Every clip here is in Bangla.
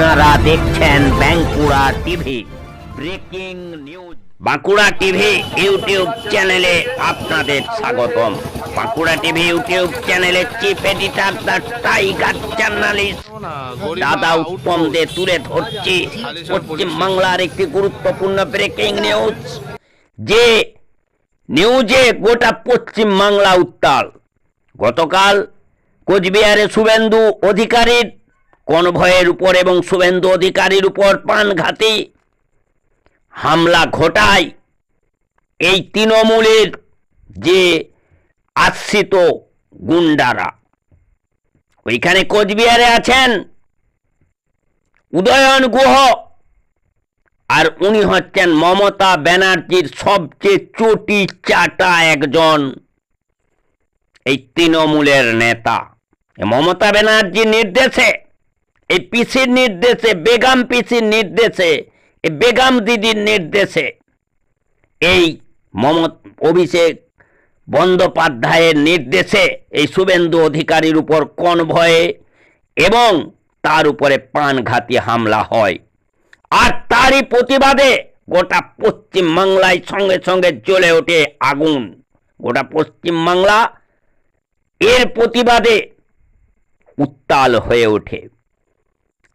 আপনারা দেখছেন Bankura TV, breaking news. Bankura TV YouTube চ্যানেলে আপনাদের স্বাগতম। বাঁকুড়া টিভি ইউটিউব চ্যানেলের chief editor the tiger journalist দাদা উত্তম দে তুলে ধরছি। পশ্চিম বাংলার একটি গুরুত্বপূর্ণ ব্রেকিং নিউজ। যে নিউজে গোটা পশ্চিম বাংলা উত্তাল। গতকাল কোচবিহারে শুভেন্দু অধিকারীর কনভয়ের উপর এবং শুভেন্দু অধিকারীর উপর প্রাণঘাতী হামলা ঘটায়। এই তৃণমূলের যে আশ্রিত গুন্ডারা, ওইখানে কোচবিহারে আছেন উদয়ন গুহ আর উনি হচ্ছেন মমতা ব্যানার্জির সবচেয়ে চটি চাটা একজন এই তৃণমূলের নেতা। মমতা ব্যানার্জির নির্দেশে এই পিসির নির্দেশে, বেগম পিসির নির্দেশে, এই বেগম দিদির নির্দেশে এই মমত অভিষেক বন্দ্যোপাধ্যায়ের নির্দেশে এই শুভেন্দু অধিকারীর উপর কনভয়ে এবং তার উপরে প্রাণঘাতী হামলা হয়। আর তারই প্রতিবাদে গোটা পশ্চিম বাংলায় সঙ্গে সঙ্গে জ্বলে ওঠে আগুন। গোটা পশ্চিম বাংলা এর প্রতিবাদে উত্তাল হয়ে ওঠে।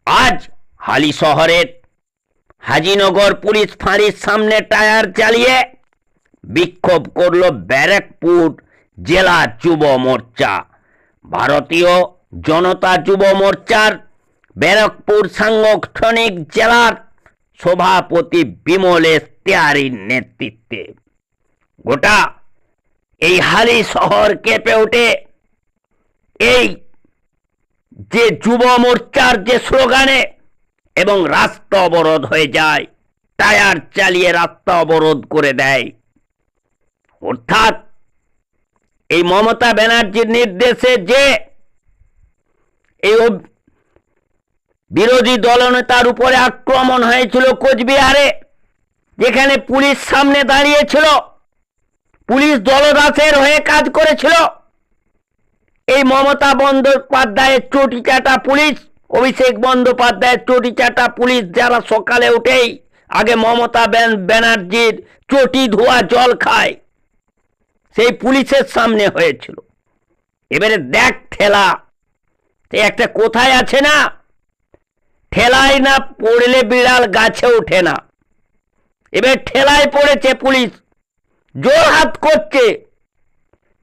আজ হালি শহরের হাজিনগর পুলিশ ফাঁড়ির সামনে টায়ার চালিয়ে বিক্ষোভ করল ব্যারাকপুর জেলা যুব মোর্চা। ভারতীয় জনতা যুব মোর্চার ব্যারাকপুর সাংগঠনিক জেলার সভাপতি বিমলেশ তেওয়ারির নেতৃত্বে। গোটা এই হালি শহর কেঁপে ওঠে। এই যে যুব মোর্চার যে স্লোগানে এবং রাস্তা অবরোধ হয়ে যায় টায়ার চালিয়ে রাস্তা অবরোধ করে দেয়। অর্থাৎ এই মমতা ব্যানার্জির নির্দেশে যে এই বিরোধী দলনেতার উপরে আক্রমণ হয়েছিল কোচবিহারে, যেখানে পুলিশ সামনে দাঁড়িয়েছিল, পুলিশ দলদাসের হয়ে কাজ করেছিল এই মমতা বন্দ্যোপাধ্যায়ের চটি চাটা পুলিশ, অভিষেক বন্দ্যোপাধ্যায়ের চটি চাটা পুলিশ, যারা সকালে উঠেই আগে মমতা ব্যান- ব্যানার্জির চটি ধোয়া জল খায়, সেই পুলিশের সামনে হয়েছিল। এবারে দেখ ঠেলা একটা কোথায় আছে না? ঠেলায় না পড়লে বিড়াল গাছে ওঠে না। এবার ঠেলায় পড়েছে পুলিশ, জোর হাত করছে।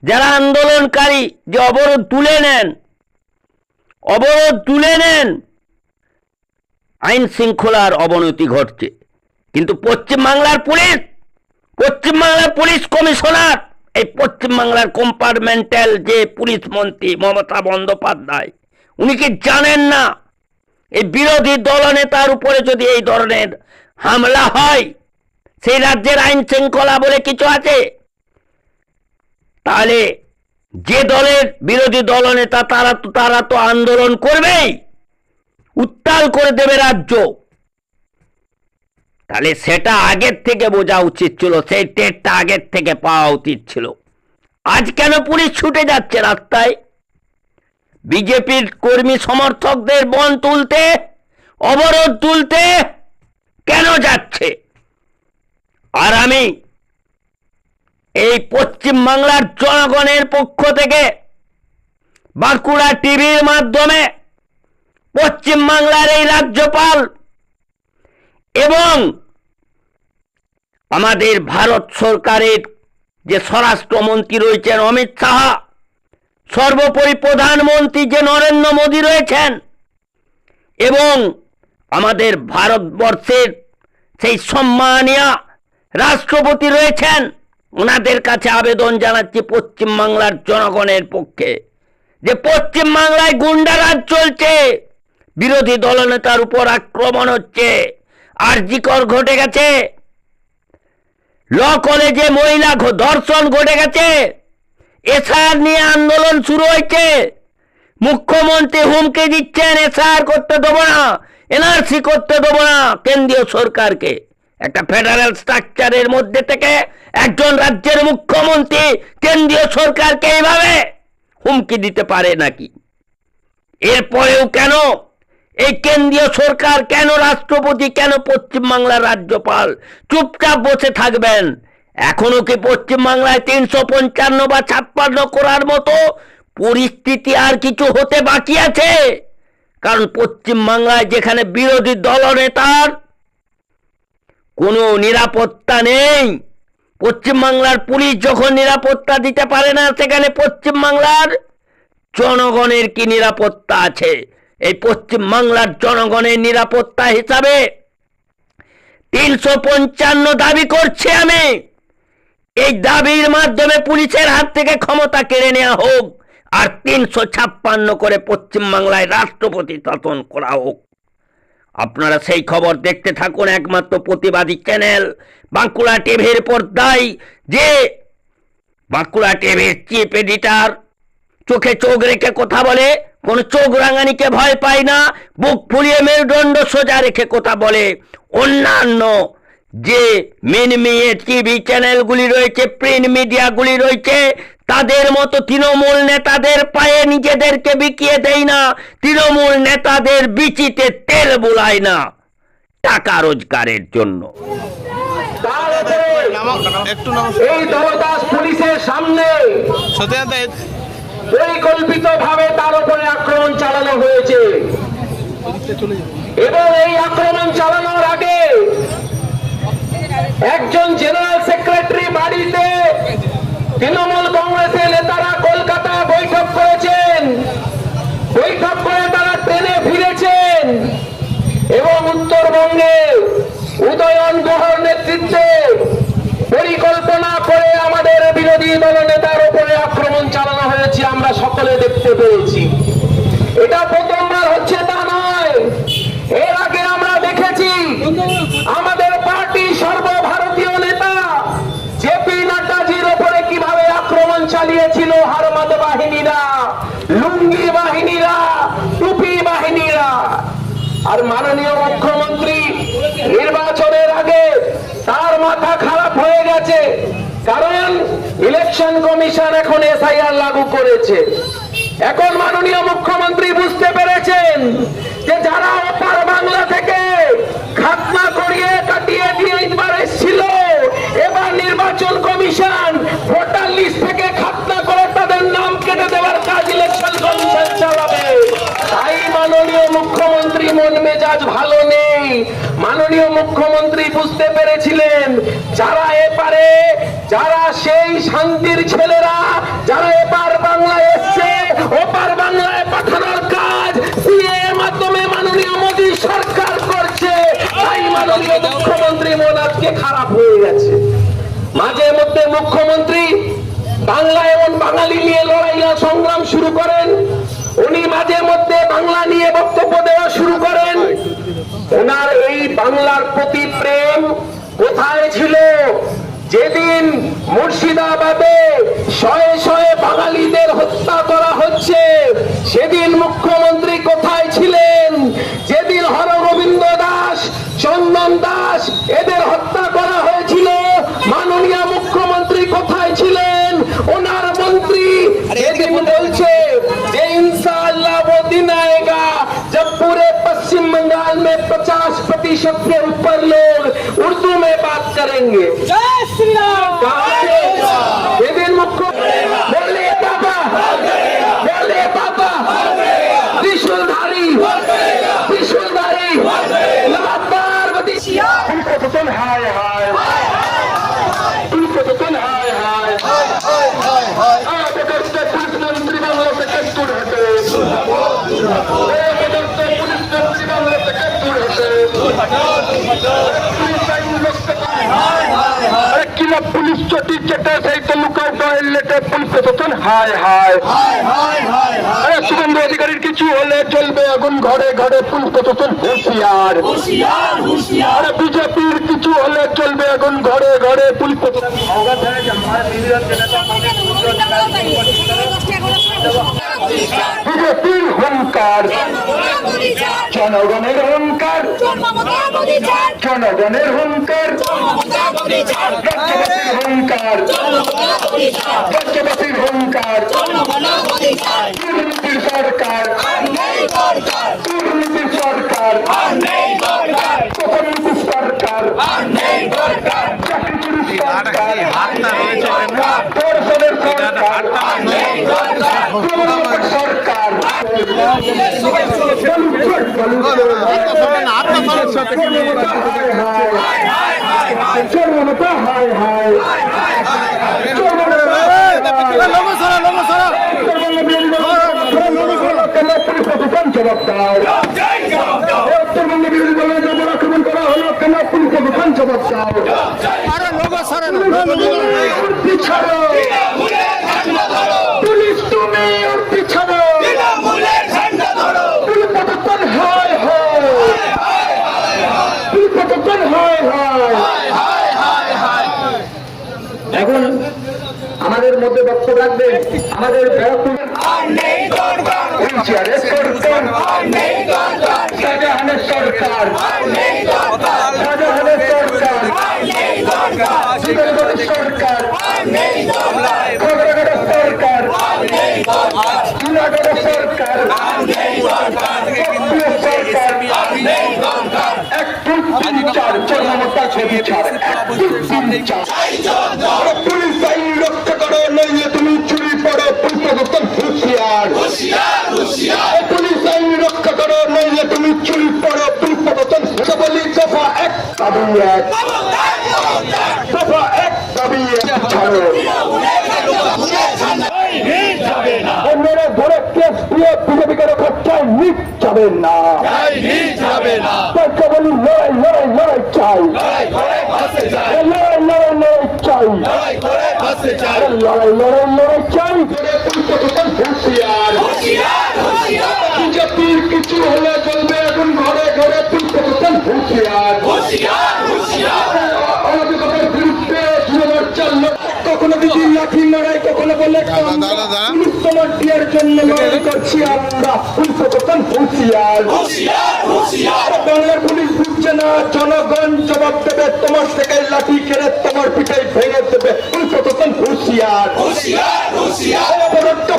যারা আন্দোলনকারী, যে অবরোধ তুলে নেন, অবরোধ তুলে নেন, আইন শৃঙ্খলার অবনতি ঘটছে। কিন্তু পশ্চিমবাংলার পুলিশ পশ্চিমবাংলার পুলিশ কমিশনার, এই পশ্চিমবাংলার কম্পার্টমেন্টাল যে পুলিশ মন্ত্রী মমতা বন্দ্যোপাধ্যায়, উনি কি জানেন না? এই বিরোধী দলনেতার উপরে যদি এই ধরনের হামলা হয়, সেই রাজ্যের আইন শৃঙ্খলা বলে কিছু আছে? তাহলে যে দলের বিরোধী দলনেতা তারা তো তারা তো আন্দোলন করবেই। উত্তাল করে দেবে রাজ্য। তাহলে সেটা আগের থেকে বোঝা উচিত ছিল, সেই টেরটা আগের থেকে পাওয়া উচিত ছিল। আজ কেন পুলিশ ছুটে যাচ্ছে রাস্তায়? বিজেপির কর্মী সমর্থকদের বন তুলতে, অবরোধ তুলতে কেন যাচ্ছে? আর আমি এই পশ্চিম বাংলার জনগণের পক্ষ থেকে বাঁকুড়া টিভির মাধ্যমে পশ্চিম বাংলার এই রাজ্যপাল এবং আমাদের ভারত সরকারের যে স্বরাষ্ট্রমন্ত্রী রয়েছেন অমিত শাহ, সর্বোপরি প্রধানমন্ত্রী যে নরেন্দ্র মোদী রয়েছেন এবং আমাদের ভারতবর্ষের সেই সম্মানীয় রাষ্ট্রপতি রয়েছেন ওনাদের কাছে আবেদন জানাচ্ছি পশ্চিমবাংলার জনগণের পক্ষে যে পশ্চিমবাংলায় গুন্ডারাজ চলছে, বিরোধী দলনেতার উপর আক্রমণ হচ্ছে আর আরজিকর ঘটে গেছে, ল কলেজে মহিলা ধর্ষণ ঘটে গেছে, এসআর নিয়ে আন্দোলন শুরু হয়েছে, মুখ্যমন্ত্রী হুমকি দিচ্ছেন, এসআর করতে দেবো না, এনআরসি করতে দেবো না, কেন্দ্রীয় সরকারকে। একটা ফেডারেল স্ট্রাকচারের মধ্যে থেকে একজন রাজ্যের মুখ্যমন্ত্রী কেন্দ্রীয় সরকারকে এইভাবে হুমকি দিতে পারে নাকি? এরপরেও কেন এই কেন্দ্রীয় সরকার কেন রাষ্ট্রপতি, কেন পশ্চিমবাংলার রাজ্যপাল চুপচাপ বসে থাকবেন? এখনও কি পশ্চিমবাংলায় তিনশো পঞ্চান্ন বা ছাপ্পান্ন করার মতো পরিস্থিতি আর কিছু হতে বাকি আছে? কারণ পশ্চিমবাংলায় যেখানে বিরোধী দলনেতার কোনো নিরাপত্তা নেই। পশ্চিমবাংলার পুলিশ যখন নিরাপত্তা দিতে পারে না, সেখানে পশ্চিমবাংলার জনগণের কি নিরাপত্তা আছে? এই পশ্চিমবাংলার জনগণের নিরাপত্তা হিসাবে তিনশো পঞ্চান্ন দাবি করছি আমি। এই দাবির মাধ্যমে পুলিশের হাত থেকে ক্ষমতা কেড়ে নেওয়া হোক, আর তিনশো ছাপ্পান্ন করে পশ্চিমবাংলায় রাষ্ট্রপতি শাসন করা হোক। আপনারা সেই খবর দেখতে থাকুন একমাত্র প্রতিবাদী চ্যানেল বাঁকুড়া টিভির পর্দায়, যে বাঁকুড়া টিভির চিফ এডিটার চোখে চোখ রেখে কথা বলে, কোন চোখ রাঙানিকে ভয় পায় না, বুক ফুলিয়ে মেরুদণ্ড সোজা রেখে কথা বলে। অন্যান্য যে মিনমিয়ে টিভি চ্যানেলগুলি রয়েছে, প্রিন্ট মিডিয়াগুলি রয়েছে তাদের মতো তৃণমূল নেতাদের পায়ে নিজেদেরকে বিকিয়ে দেয় না। তৃণমূল নেতাদের বিচিতে তেল বোলায় না টাকা রোজগারের জন্য। তার উপরে একটু নমস্কার। এই দলদাস পুলিশের সামনে সত্যি পরিকল্পিত ভাবে তার উপরে আক্রমণ চালানো হয়েছে। এবং এই আক্রমণ চালানোর আগে একজন জেনারেল সেক্রেটারি বাড়িতে তৃণমূল কংগ্রেসের নেতারা কলকাতা বৈঠক করেছেন বৈঠক করে তারা ট্রেনে ফিরেছেন এবং উত্তরবঙ্গে উদয়ন গুহর নেতৃত্বে পরিকল্পনা করে আমাদের বিরোধী দল নেতার উপরে আক্রমণ চালানো হয়েছে, আমরা সকলে দেখতে পেয়েছি। এটা প্রথমবার হচ্ছে তা নয়। এর আগে আমরা দেখেছি আমাদের পার্টি সর্বভারতীয় নেতা জেপি নাড্ডাজির উপরে কীভাবে আক্রমণ চালিয়েছিল হারমাদ বাহিনীরা, লুঙ্গি বাহিনীরা, টুপি বাহিনীরা। আর মাননীয় মুখ্যমন্ত্রী নির্বাচনের আগে তার মাথা খারাপ হয়ে গেছে কারণ ইলেকশন কমিশন এখন এসআইআর লাগু করেছে। এখন মাননীয় মুখ্যমন্ত্রী বুঝতে পেরেছেন যে যারা ওপার বাংলা থেকে খাতনা করিয়ে কাটিয়ে দিয়ে এবার এসেছিল, এবার নির্বাচন কমিশন ভোটার লিস্ট থেকে খাতনা করে তাদের নাম কেটে দেওয়ার কাজ ইলেকশন কমিশন চালাবে। তাই মাননীয় মুখ্যমন্ত্রী মন মেজাজ ভালো নেই। মাননীয় মুখ্যমন্ত্রী বুঝতে পেরেছিলেন, যারা এপারে, যারা সেই শান্তির ছেলেরা, যারা এপার বাংলায় এসছে মাধ্যমে মাননীয় মোদী সরকার করছে। তাই মাননীয় মুখ্যমন্ত্রী মন আজকে খারাপ হয়ে গেছে। মাঝে মুখ্যমন্ত্রী বাংলা এবং বাঙালি নিয়ে লড়াইয়া সংগ্রাম শুরু করেন। মাঝে মধ্যে বাংলা নিয়ে বক্তব্য দেওয়া শুরু করেন। ওনার এই বাংলার প্রতি প্রেম কোথায় ছিল? যেদিন মুর্শিদাবাদে শয়ে শয়ে বাঙালিদের হত্যা করা হচ্ছে, সেদিন মুখ্যমন্ত্রী কোথায় ছিলেন? যেদিন হরগোবিন্দ দাস, চন্দন দাস এদের হত্যা করা হয়েছিল, মাননীয় सबके ऊपर लोग उर्दू में बात करेंगे। ये दिन मुख्य पापा। पापा। लगातार उनको तो तुम हाय हाय। उनको तो से हटे किला पुलिस चोटी चटे सहित लुकाउट লেটে পুলিশ প্রশাসন হায় হায় আরে শুভেন্দু অধিকারীর কিছু হলে চলবে আগুন ঘরে ঘরে পুলিশ প্রশাসন হুঁশিয়ার আরে বিজেপির কিছু হলে চলবে আগুন ঘরে ঘরে পুলিশ প্রশাসন বিজেপির হুঙ্কার। জনগণের হুঙ্কার। জনগণের হুঙ্কার। রাজ্যবাসীর হুঙ্কার। রাজ্যবাসীর হুঙ্কার। দুর্নীতির সরকার। দুর্নীতির সরকার। প্রধানমন্ত্রী সরকার। চাকরি সরকার। সরকার তৃণমূলের সরকার হায় জবাব দাও উত্তরবঙ্গ বিরোধী দলের যখন আক্রমণ করা হলো কেন পুলিশ প্রধান জবাব দাও পিছাড়ো পুলিশ তুমি ওর পিছাড়ো পুলিশ প্রশাসন হয় হয় পুলিশ প্রশাসন হয় হয় এখন আমাদের মধ্যে বক্তব্য রাখবেন। আমাদের ব্যারাকপুর শাহজাহানের সরকার। শাহজাহানের সরকার। সরকার। খগড়াগড়ের সরকার। জুনাগড়ের সরকার। সরকার। এক তিন চার। চর্মতা ছবি চার এক তিন চার। দাবি এক দফা এক দাবি এক ছাড়ো অন্যরা ধরে কেস দিয়ে বিজেপি করে নিট যাবেন না তাকে বলি লড়াই লড়াই লড়াই চাই লড়াই লড়াই লড়াই চাই লড়াই লড়াই লড়াই চাই বিজেপির কিছু হলে লাঠি লড়াই কখনো বলে তোমার দিয়ার জন্য লড়াই করছি আমরা। পুষ্পতন হুঁশিয়ার। বাংলার পুলিশ বুঝছে না জনগণ জবাব দেবে তোমার থেকে লাঠি কেড়ে তোমার পিঠে ভেঙে দেবে। পুষ্পতন হুঁশিয়ার।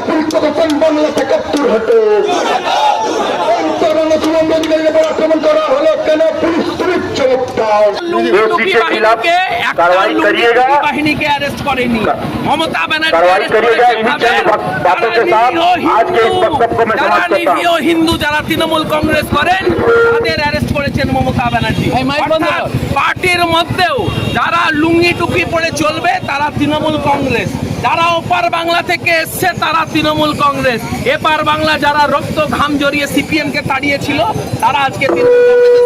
পুলিশ প্রশাসন বাংলা থেকে দূর হটো। আক্রমণ করা হলো কেন? পুলিশ তুমি জবাব দাও লুঙ্গি বাহিনীকে একটা লুঙ্গি বাহিনীকে অ্যারেস্ট করেনি মমতা ব্যানার্জি कार्रवाई arrest करिएगा করেছে इन्हीं তাদের चंद बातों के যারা साथ নিরীহ आज के इस হিন্দু, वक्तव्य को मैं যারা समाप्त करता हूं নিরীহ হিন্দু যারা তৃণমূল কংগ্রেস করেন তাদের অ্যারেস্ট করেছেন মমতা ব্যানার্জি অর্থাৎ পার্টির মধ্যেও যারা লুঙ্গি টুপি পরে চলবে তারা তৃণমূল কংগ্রেস যারা ওপার বাংলা থেকে এসছে তারা তৃণমূল কংগ্রেস। এপার বাংলা যারা রক্ত ঘাম জড়িয়ে সিপিএম কে তাড়িয়েছিল তারা আজকে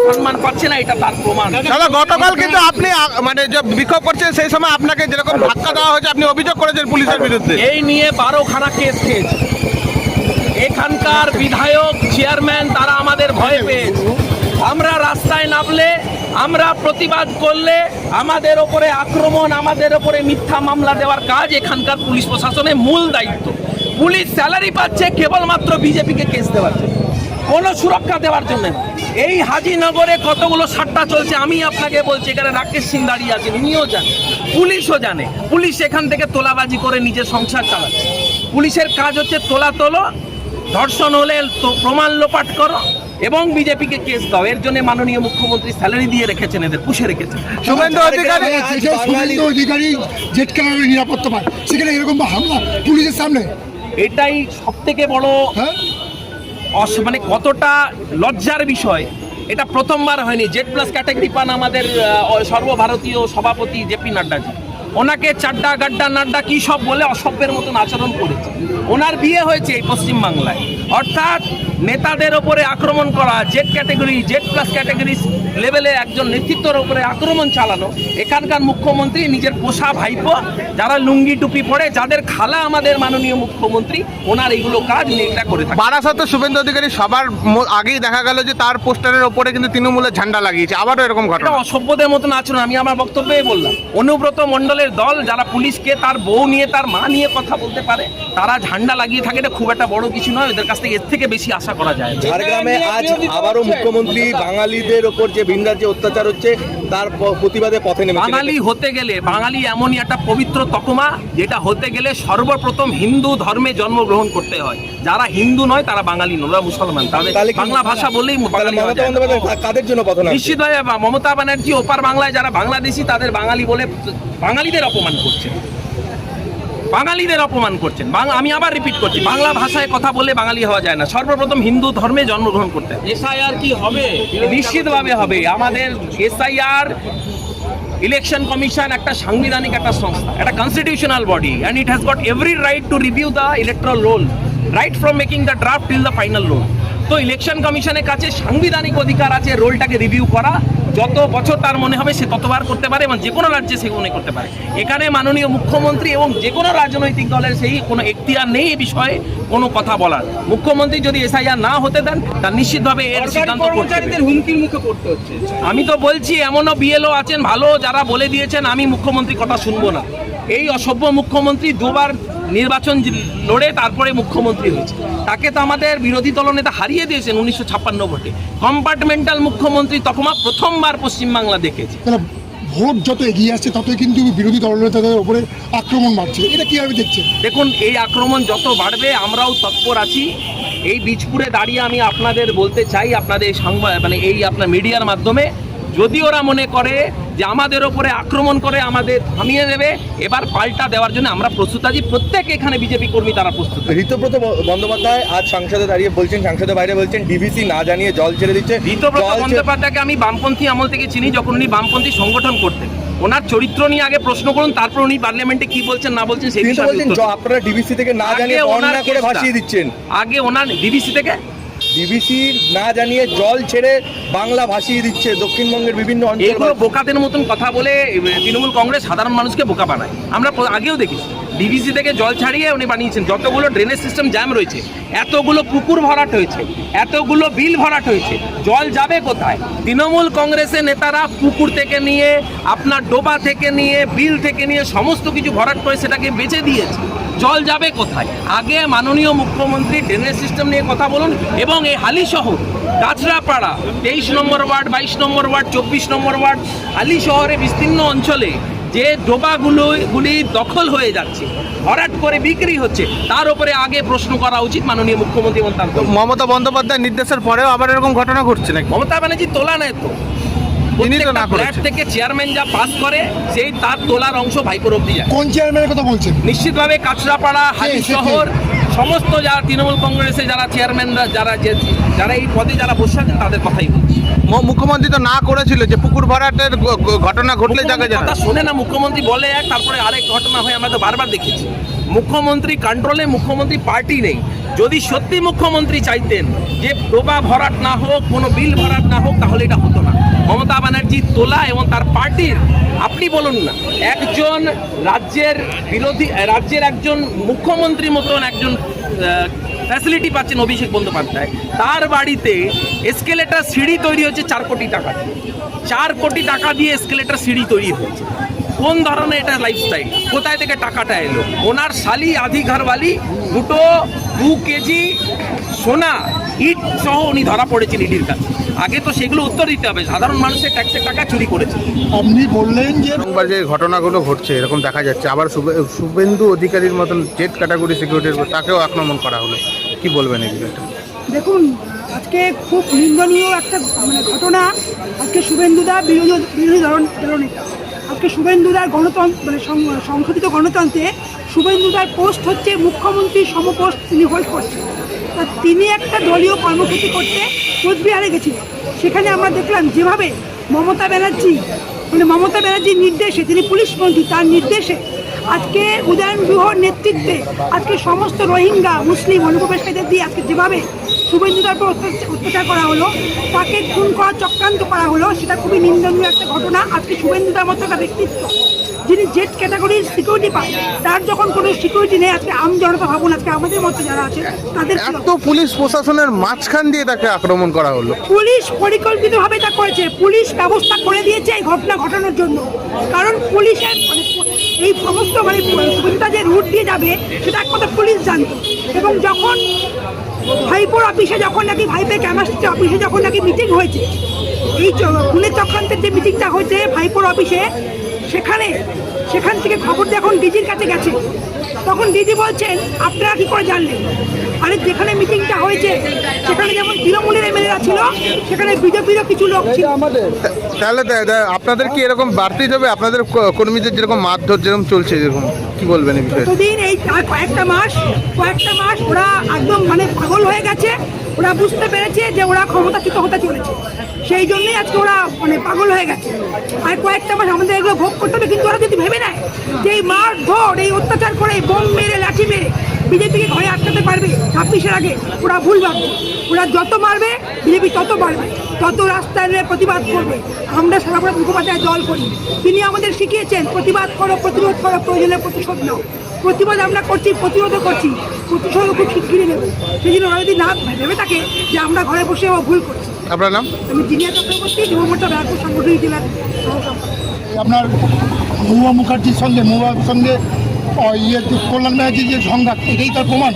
সম্মান পাচ্ছে না এটা তার প্রমাণ। দাদা গতকাল কিন্তু আপনি মানে যে বিক্ষোভ করছেন সেই সময় আপনাকে যেরকম ধাক্কা দেওয়া হয়েছে আপনি অভিযোগ করেছেন পুলিশের বিরুদ্ধে। এই নিয়ে বারো খানা কেস খেয়েছে। এখানকার বিধায়ক চেয়ারম্যান তারা আমাদের ভয় পেয়েছে। আমরা রাস্তায় নামলে আমরা প্রতিবাদ করলে আমাদের ওপরে আক্রমণ, আমাদের ওপরে মিথ্যা মামলা দেওয়ার কাজ এখানকার পুলিশ প্রশাসনের মূল দায়িত্ব। পুলিশ স্যালারি পাচ্ছে কেবলমাত্র বিজেপিকে কেস দেওয়ার জন্য। কোনো সুরক্ষা দেওয়ার জন্য এই হাজিনগরে কতগুলো সাট্টা চলছে আমি আপনাকে বলছি, এখানে রাকেশ সিং দাঁড়িয়ে আছেন, উনিও জানেন পুলিশও জানে। পুলিশ এখান থেকে তোলাবাজি করে নিজের সংসার চালাচ্ছে। পুলিশের কাজ হচ্ছে তোলা তোলো, ধর্ষণ হলে প্রমাণ লোপাট করো। এবং বিজেপিকে কেস দাও। এর জন্য মাননীয় মুখ্যমন্ত্রী স্যালারি দিয়ে রেখেছেন এদের পুষে রেখেছেন। শুভেন্দু অধিকারী শুভেন্দু অধিকারী জেট ক্যামেরার নিরাপত্তা পায়। সেখানে এরকম হামলা পুলিশের সামনে? এটাই সব থেকে বড় হ্যাঁ? অস- মানে কতটা লজ্জার বিষয়। এটা প্রথমবার হয়নি। জেড প্লাস ক্যাটাগরি পান আমাদের সর্বভারতীয় সভাপতি জেপি নাড্ডাজি। ওনাকে চাড্ডা গাড্ডা নাড্ডা কি সব বলে অসভ্যের মতন আচরণ করেছে। ওনার বিয়ে হয়েছে এই পশ্চিমবাংলায়। অর্থাৎ নেতাদের ওপরে আক্রমণ করা Z category Z plus category লেভেলে একজন নেতৃত্বের ওপরে আক্রমণ চালানো। এখানকার মুখ্যমন্ত্রী নিজের পোষা ভাইপো যারা লুঙ্গি টুপি পরে যাদের খালা আমাদের মাননীয় মুখ্যমন্ত্রী ওনার এইগুলো কাজ উনি এটা করে থাকেন বারাসাতে শুভেন্দু অধিকারী সবার আগেই দেখা গেল যে তার পোস্টারের ওপরে কিন্তু তৃণমূলের ঝান্ডা লাগিয়েছে। আবারও এরকম ঘটনা। অসভ্যদের মতন আচরণ আমি আমার বক্তব্যে বললাম। অনুব্রত মণ্ডলের দল যারা পুলিশকে তার বউ নিয়ে তার মা নিয়ে কথা বলতে পারে তারা ঝান্ডা লাগিয়ে থাকে এটা খুব একটা বড় কিছু নয় ওদের কাছ থেকে এর থেকে বেশি আশা। করা যায়। ঝাড়গ্রামে আজ আবারও মুখ্যমন্ত্রী বাঙালিদের ওপর যে ভিন রাজ্যে অত্যাচার হচ্ছে তার প্রতিবাদে পথে নেমেছেন বাঙালি হতে গেলে বাঙালি এমনই একটা পবিত্র তকমা যেটা হতে গেলে সর্বপ্রথম হিন্দু ধর্মে জন্মগ্রহণ করতে হয়। যারা হিন্দু নয় তারা বাঙালি নয় মুসলমান। তাহলে বাংলা ভাষা বলেই কাদের জন্য? নিশ্চিতভাবে বা- মমতা ব্যানার্জি ওপার বাংলায় যারা বাংলাদেশি তাদের বাঙালি বলে বাঙালিদের অপমান করছেন বাঙালিদের অপমান করছেন। বাং- আমি আবার রিপিট করছি বাংলা ভাষায় কথা বলে বাঙালি হওয়া যায় না। সর্বপ্রথম হিন্দু ধর্মে জন্মগ্রহণ করতে এসআইআর কি হবে? নিশ্চিতভাবে হবে। আমাদের এসআইআর ইলেকশন কমিশন একটা সাংবিধানিক একটা সংস্থা একটা constitutional body and it has got every right to review the electoral roll right from making the draft till the final roll তো ইলেকশন কমিশনের কাছে সাংবিধানিক অধিকার আছে রোলটাকে রিভিউ করা যত বছর তার মনে হবে সে ততবার করতে পারে এবং যে কোনো রাজ্যে সে মনে করতে পারে। এখানে মাননীয় মুখ্যমন্ত্রী এবং যে কোনো রাজনৈতিক দলের সেই কোনো এখতিয়ার নেই এই বিষয়ে কোনো কথা বলার। মুখ্যমন্ত্রী যদি এসআইআর না হতে দেন তার নিশ্চিতভাবে এর সিদ্ধান্ত হুমকির মুখে পড়তে হচ্ছে। আমি তো বলছি এমনও বিএলও আছেন ভালো যারা বলে দিয়েছেন আমি মুখ্যমন্ত্রী কথা শুনব না। এই অসভ্য মুখ্যমন্ত্রী দুবার নির্বাচন লড়ে তারপরে মুখ্যমন্ত্রী হয়েছে। তাকে তো আমাদের বিরোধী দলনেতা হারিয়ে দিয়েছেন উনিশশো ছাপ্পান্ন ভোটে। কম্পার্টমেন্টাল মুখ্যমন্ত্রী তকমা প্রথমবার পশ্চিমবাংলা দেখেছে। ভোট যত এগিয়ে আসছে ততই কিন্তু বিরোধী দলনেতাদের উপরে আক্রমণ বাড়ছে। এটা কীভাবে দেখছেন? দেখুন এই আক্রমণ যত বাড়বে আমরাও তৎপর আছি। এই বীজপুরে দাঁড়িয়ে আমি আপনাদের বলতে চাই আপনাদের সংবাদ মানে এই আপনার মিডিয়ার মাধ্যমে যদি ওরা মনে করে যে আমাদের ওপরে আক্রমণ করে আমাদের থামিয়ে দেবে এবার পাল্টা দেওয়ার জন্য আমরা প্রস্তুত আছি। প্রত্যেক এখানে বিজেপি কর্মী তারা প্রস্তুত ঋতব্রত বন্দ্যোপাধ্যায় আজ সংসদে দাঁড়িয়ে বলছেন সংসদের বাইরে বলছেন ডিভিসি না জানিয়ে জল ছেড়ে দিচ্ছে। ঋতব্রত বন্দ্যোপাধ্যায়কে আমি বামপন্থী আমল থেকে চিনি যখন উনি বামপন্থী সংগঠন করতেন। ওনার চরিত্র নিয়ে আগে প্রশ্ন করুন তারপর উনি পার্লামেন্টে কি বলছেন না বলছেন সেই বিষয়ে আপনারা ডিভিসি থেকে না জানিয়ে করে ভাসিয়ে দিচ্ছেন। আগে ওনার ডিবিসি থেকে ডিভিসি না জানিয়ে জল ছেড়ে বাংলা ভাসিয়ে দিচ্ছে দক্ষিণবঙ্গের বিভিন্ন অঞ্চল। বোকাদের মতন কথা বলে তৃণমূল কংগ্রেস সাধারণ মানুষকে বোকা বানায়। আমরা আগেও দেখেছি ডিভিসি থেকে জল ছাড়িয়ে উনি বানিয়েছেন। যতগুলো ড্রেনেজ সিস্টেম জ্যাম রয়েছে, এতগুলো পুকুর ভরাট হয়েছে, এতগুলো বিল ভরাট হয়েছে, জল যাবে কোথায়? তৃণমূল কংগ্রেসের নেতারা পুকুর থেকে নিয়ে, আপনার ডোবা থেকে নিয়ে, বিল থেকে নিয়ে সমস্ত কিছু ভরাট করে সেটাকে বেঁচে দিয়েছে। জল যাবে কোথায়? আগে মাননীয় মুখ্যমন্ত্রী ড্রেনেজ সিস্টেম নিয়ে কথা বলুন এবং এই হালি শহর কাঁচরাপাড়া তেইশ নম্বর ওয়ার্ড বাইশ নম্বর ওয়ার্ড চব্বিশ নম্বর ওয়ার্ড হালি শহরে বিস্তীর্ণ অঞ্চলে যে ডোবাগুলো গুলি দখল হয়ে যাচ্ছে ভরাট করে বিক্রি হচ্ছে তার উপরে আগে প্রশ্ন করা উচিত মাননীয় মুখ্যমন্ত্রী মমতা বন্দ্যোপাধ্যায়। নির্দেশের পরেও আবার এরকম ঘটনা ঘটছে নাকি? মমতা ব্যানার্জি তোলা নেয় তো। ফ্ল্যাট। থেকে চেয়ারম্যান যা পাস করে সেই তার তোলার অংশ ভাইপোর অব্দি যায়। কোন চেয়ারম্যানের কথা বলছেন? নিশ্চিতভাবে কাঁচরাপাড়া কে? শহর সমস্ত যারা তৃণমূল কংগ্রেসে যারা চেয়ারম্যানরা যারা যে যারা এই পদে যারা বসে আছেন তাদের কথাই বলছি। মুখ্যমন্ত্রী তো না করেছিল যে পুকুর ভরাটের ঘটনা ঘটলে কথা শোনে না মুখ্যমন্ত্রী বলে এক তারপরে আরেক ঘটনা হয়ে আমরা তো বারবার দেখেছি। মুখ্যমন্ত্রী কন্ট্রোলে মুখ্যমন্ত্রী পার্টি নেই। যদি সত্যি মুখ্যমন্ত্রী চাইতেন যে ডোবা ভরাট না হোক, কোনো বিল ভরাট না হোক, তাহলে এটা হতো না। মমতা ব্যানার্জি তোলা এবং তার পার্টির, আপনি বলুন না, একজন রাজ্যের বিরোধী, রাজ্যের একজন মুখ্যমন্ত্রী মতন একজন ফ্যাসিলিটি পাচ্ছেন অভিষেক বন্দ্যোপাধ্যায়। তার বাড়িতে এসকেলেটার সিঁড়ি তৈরি হচ্ছে চার কোটি টাকা চার কোটি টাকা দিয়ে এসকেলেটার সিঁড়ি তৈরি হয়েছে কোন ধরনের এটা লাইফস্টাইল কোথায় থেকে টাকাটা এলো? ওনার শালি আধি ঘরবালি দুটো দু কেজি সোনা ইট সহ উনি ধরা পড়েছেন ইডির কাছে। আগে তো সেগুলো উত্তর দিতে হবে। সাধারণ মানুষের ট্যাক্সের টাকা চুরি করেছে। আপনি বললেন যে যে ঘটনাগুলো ঘটছে এরকম দেখা যাচ্ছে। আবার শুভে- শুভেন্দু অধিকারীর মতন জেড ক্যাটাগরি সিকিউরিটির তাকেও আক্রমণ করা হলো। কি বলবেন এই বিষয়টা? দেখুন আজকে খুব নিন্দনীয় একটা মানে ঘটনা। আজকে শুভেন্দুদা বিরোধী বিরোধী দলনেতা আজকে শুভেন্দুদার গণতন্ত্র মানে সংশোধিত গণতন্ত্রে শুভেন্দুদার পোস্ট হচ্ছে মুখ্যমন্ত্রী সমপোস্ট তিনি হোল্ড করছেন। তা তিনি একটা দলীয় কর্মসূচি করতে কোচবিহারে গেছিলেন। সেখানে আমরা দেখলাম যেভাবে মমতা ব্যানার্জি মানে মমতা ব্যানার্জির নির্দেশে, তিনি পুলিশ মন্ত্রী, তার নির্দেশে আজকে উদয়ন গুহর নেতৃত্বে আজকে সমস্ত রোহিঙ্গা মুসলিম অনুপ্রবেশকারীদের দিয়ে আজকে যেভাবে শুভেন্দুদার উপর অত্যাচার করা হলো তাকে খুন করার চক্রান্ত করা হলো সেটা খুবই নিন্দনীয় একটা ঘটনা। আজকে শুভেন্দুদার মতো একটা ব্যক্তিত্ব। যিনি জেড ক্যাটাগরির সিকিউরিটি পায় তার যখন কোনো সিকিউরিটি নেই আজকে আম জনতা ভাবুন আজকে আমাদের মতো যারা আছে তাদের এত পুলিশ প্রশাসনের মাঝখান দিয়ে তাকে আক্রমণ করা হলো। পুলিশ পরিকল্পিতভাবে তা করেছে। পুলিশ ব্যবস্থা করে দিয়েছে এই ঘটনা ঘটানোর জন্য। কারণ পুলিশের মানে এই সমস্ত মানে সুবিধা যে রুট দিয়ে যাবে, সেটা একমাত্র পুলিশ জানত। এবং যখন ভাইপোর অফিসে যখন নাকি ভাইপের ক্যামাস্ট্রি অফিসে যখন নাকি মিটিং হয়েছে, এই খুনের চক্রান্তের যে মিটিংটা হয়েছে ভাইপোর অফিসে সেখানে, সেখান থেকে খবর যখন ডিজির কাছে গেছে। তখন দিদি বলছেন আপনারা কি করে জানলেন? আরে যেখানে মিটিংটা হয়েছে সেখানে যেমন তৃণমূলের এমএলএরা ছিল সেখানে বিজেপিরও কিছু লোক ছিল। তাহলে আপনাদের কি এরকম বাড়তি যাবে আপনাদের কর্মীদের যেরকম মারধর যেরকম চলছে যেরকম কি বলবেন এই বিষয়ে? এই কয়েকটা মাস কয়েকটা মাস ওরা একদম মানে পাগল হয়ে গেছে ওরা বুঝতে পেরেছে যে ওরা ক্ষমতা ক্ষমতাচ্যুত হতে চলেছে। সেই জন্যই আজকে ওরা মানে পাগল হয়ে গেছে। আর কয়েকটা মাস আমাদের এগুলো ভোগ করতে হবে, কিন্তু ওরা যদি ভেবে নেয় যে এই মার ধর এই অত্যাচার করে বোম মেরে, লাঠি মেরে বিজেপিকে ঘরে আটকাতে পারবে ছাব্বিশের আগে, ওরা ভুল ভাববে। ওরা যত মারবে, বিজেপি তত বাড়বে, তত রাস্তায় প্রতিবাদ করবে। আমরা সারাপুরা মুখোপাধ্যায় দল করি। তিনি আমাদের শিখিয়েছেন, প্রতিবাদ করো, প্রতিরোধ করো প্রয়োজনে প্রতিশোধ নাও। প্রতিবাদ আমরা করছি, প্রতিরোধও করছি। প্রতিশোধও খুব শিগগিরই নেব। সেই জন্য ওরা যদি না ভেবে থাকে যে আমরা ঘরে বসে ভুল করছি। আপনার নাম? আমি জিনিয়া চক্রবর্তী যুবমোর্চা ব্যারাকপুর সাংগঠনিক জেলার আপনার মহুয়া মুখার্জির সঙ্গে মহুয়ার সঙ্গে ইয়ে যে কল্যাণ ব্যানার্জির যে সংঘাত এটাই তার প্রমাণ।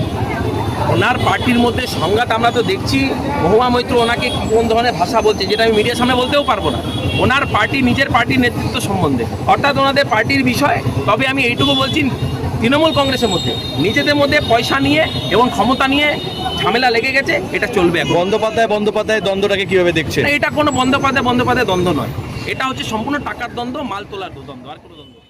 ওনার পার্টির মধ্যে সংঘাত আমরা তো দেখছি মহুয়া মৈত্র ওনাকে কোন ধরনের ভাষা বলছে যেটা আমি মিডিয়ার সামনে বলতেও পারব না। ওনার পার্টি নিজের পার্টির নেতৃত্ব সম্বন্ধে। অর্থাৎ ওনাদের পার্টির বিষয় তবে আমি এইটুকু বলছি তৃণমূল কংগ্রেসের মধ্যে নিজেদের মধ্যে পয়সা নিয়ে এবং ক্ষমতা নিয়ে ঝামেলা লেগে গেছে এটা চলবে এখন বন্দ্যোপাধ্যায় বন্দ্যোপাধ্যায় দ্বন্দ্বটাকে কীভাবে দেখছে এটা কোনো বন্দ্যোপাধ্যায় বন্দ্যোপাধ্যায় দ্বন্দ্ব নয় এটা হচ্ছে সম্পূর্ণ টাকার দ্বন্দ্ব মাল তোলার দ্বন্দ্ব আর কোনো দ্বন্দ্ব।